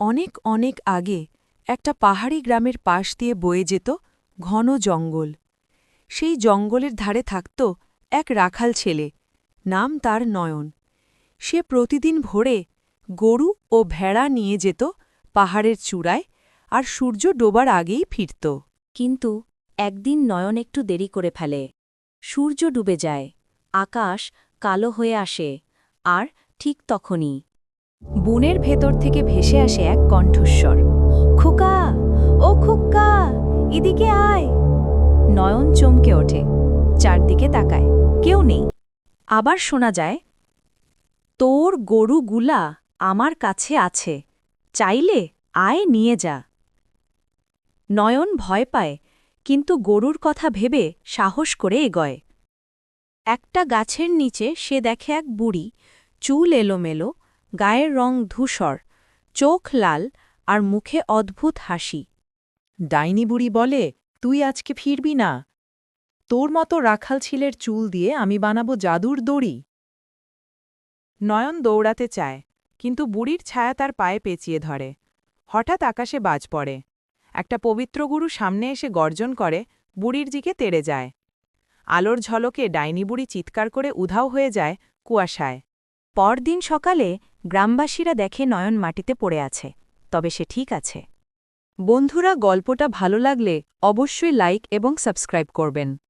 অনেক অনেক আগে একটা পাহাড়ি গ্রামের পাশ দিয়ে বয়ে যেত ঘন জঙ্গল। সেই জঙ্গলের ধারে থাকত এক রাখাল ছেলে, নাম তার নয়ন। সে প্রতিদিন ভোরে গরু ও ভেড়া নিয়ে যেত পাহাড়ের চূড়ায় আর সূর্য ডোবার আগেই ফিরত। কিন্তু একদিন নয়ন একটু দেরি করে ফেলে। সূর্য ডুবে যায়, আকাশ কালো হয়ে আসে, আর ঠিক তখনই বনের ভেতর থেকে ভেসে আসে এক কণ্ঠস্বর। খোকা, ও খোকা এদিকে আয়। নয়ন চমকে ওঠে, চারদিকে তাকায়, কেউ নেই। আবার শোনা যায়, তোর গরুগুলা আমার কাছে আছে, চাইলে আয় নিয়ে যা। নয়ন ভয় পায়, কিন্তু গরুর কথা ভেবে সাহস করে এগোয়। একটা গাছের নিচে সে দেখে এক বুড়ি, চুল এলোমেলো গায়ের রং ধূসর, চোখ লাল আর মুখে অদ্ভুত হাসি। ডাইনি বুড়ি বলে, তুই আজকে ফিরবি না। তোর মতো রাখাল ছিলের চুল দিয়ে আমি বানাবো জাদুর দড়ি। নয়ন দৌড়াতে চায়, কিন্তু বুড়ির ছায়া তার পায়ে পেঁচিয়ে ধরে। হঠাৎ আকাশে বাজ পড়ে। একটা পবিত্র গুরু সামনে এসে গর্জন করে, বুড়ির দিকে তেড়ে যায়। আলোর ঝলকে ডাইনি বুড়ি চিৎকার করে উধাও হয়ে যায় কুয়াশায়। পরদিন সকালে গ্রামবাসীরা দেখে নয়ন মাটিতে পড়ে আছে, তবে সে ঠিক আছে। বন্ধুরা, গল্পটা ভালো লাগলে অবশ্যই লাইক এবং সাবস্ক্রাইব করবেন।